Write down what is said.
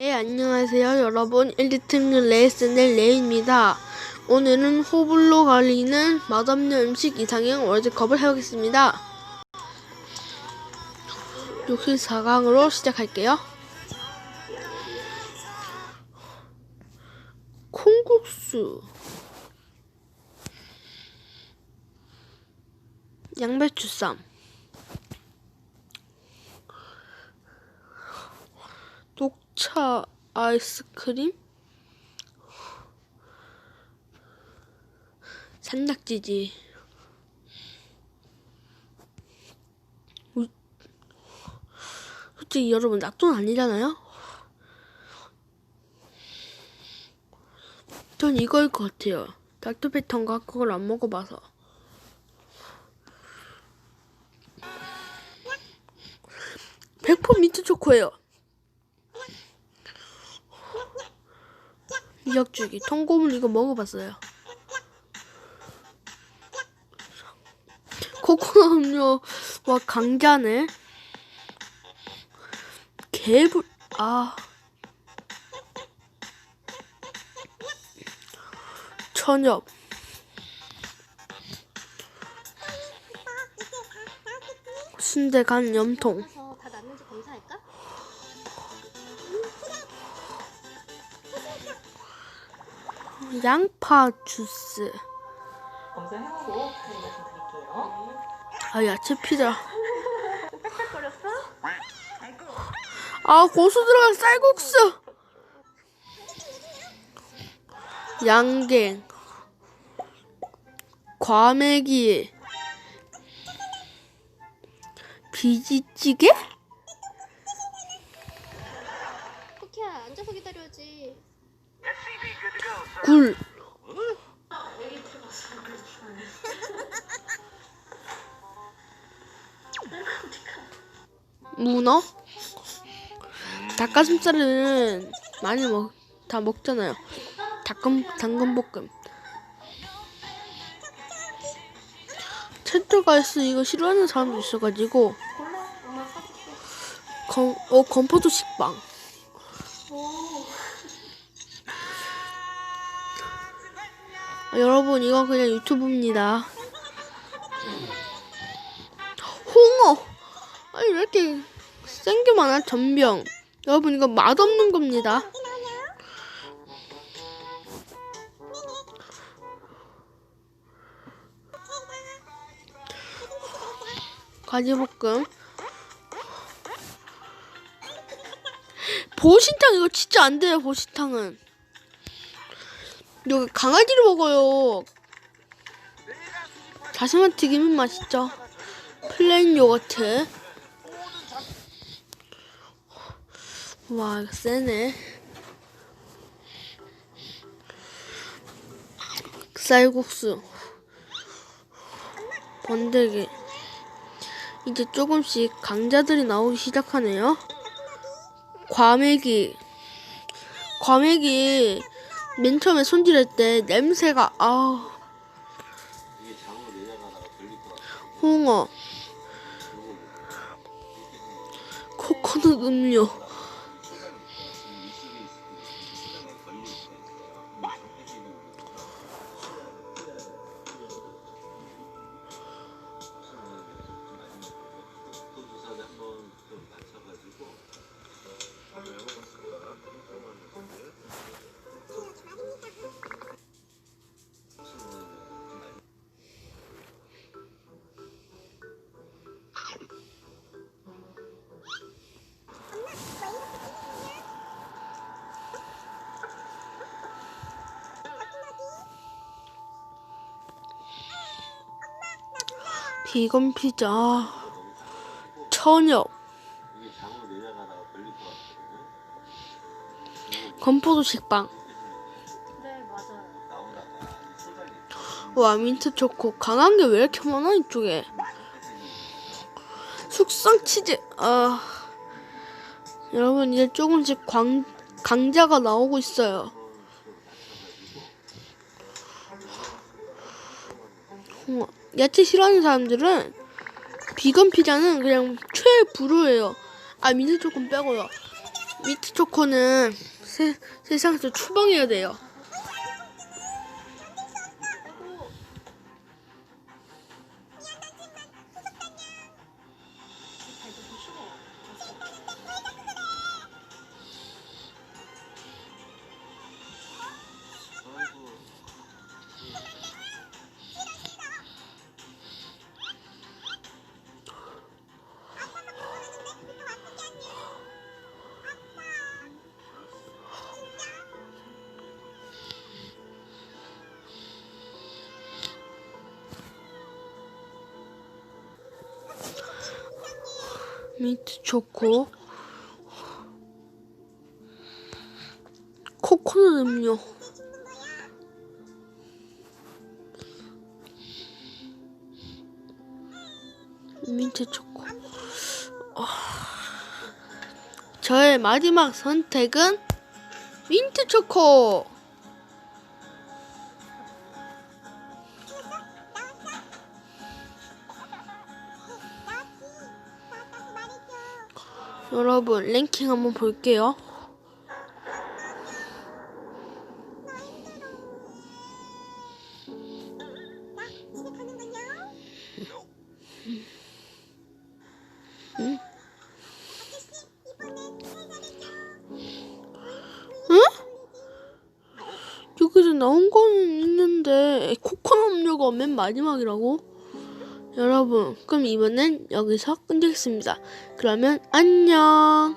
네, 안녕하세요, 여러분. 엘리트는 레이슨의 레이입니다. 오늘은 호불로 갈리는 맛없는 음식 이상형 월드컵을 해보겠습니다. 64강으로 시작할게요. 콩국수. 양배추쌈. 녹차 아이스크림? 산낙지지. 우- 솔직히 여러분 낙도는 아니잖아요? 전 이거일 것 같아요. 닥터 패턴과 그걸 안 먹어봐서. 백퍼 민트 초코예요 미역줄기 통고물 이거 먹어봤어요. 코코넛 음료와 강자네. 개불 아 천엽 순대 간 염통 양파 주스. 검사해보고 타임 말씀 드릴게요. 아 야채 피자. 빽빽거렸어? 아 고수 들어간 쌀국수. 양갱. 과메기. 비지찌개 문어? 닭가슴살은 많이 먹 다 먹잖아요. 닭금 당근볶음. 채토가스 이거 싫어하는 사람도 있어가지고. 검, 어 건포도 식빵. 아, 여러분 이건 그냥 유튜브입니다. 홍어! 아니 왜 이렇게 센게 많아 전병. 여러분 이거 맛없는 겁니다. 가지볶음. 보신탕 이거 진짜 안 돼요 보신탕은. 여기 강아지를 먹어요. 자세만 튀기면 맛있죠? 플레인 요거트 와 이거 세네. 쌀국수. 번데기. 이제 조금씩 강자들이 나오기 시작하네요. 과메기. 과메기 맨 처음에 손질할 때 냄새가 아우 홍어. 코코넛 음료 비건 피자. 천엽. 건포도 식빵. 와 민트 초코. 강한 게 왜 이렇게 많아 이쪽에? 숙성 치즈. 아. 여러분 이제 조금씩 광, 강자가 나오고 있어요 우와, 야채 싫어하는 사람들은 비건 피자는 그냥 최불호예요 아 민트 초코 빼고요 미트 초코는 세, 세상에서 추방해야 돼요. 미트 초코. 코코넛 음료. 민트 초코. 아, 저의 마지막 선택은 민트 초코. 여러분 랭킹 한번 볼게요. 여기서 나온 거는 있는데 코코넛 음료가 맨 마지막이라고? 여러분 그럼 이번엔 여기서 끝내겠습니다. 그러면 안녕.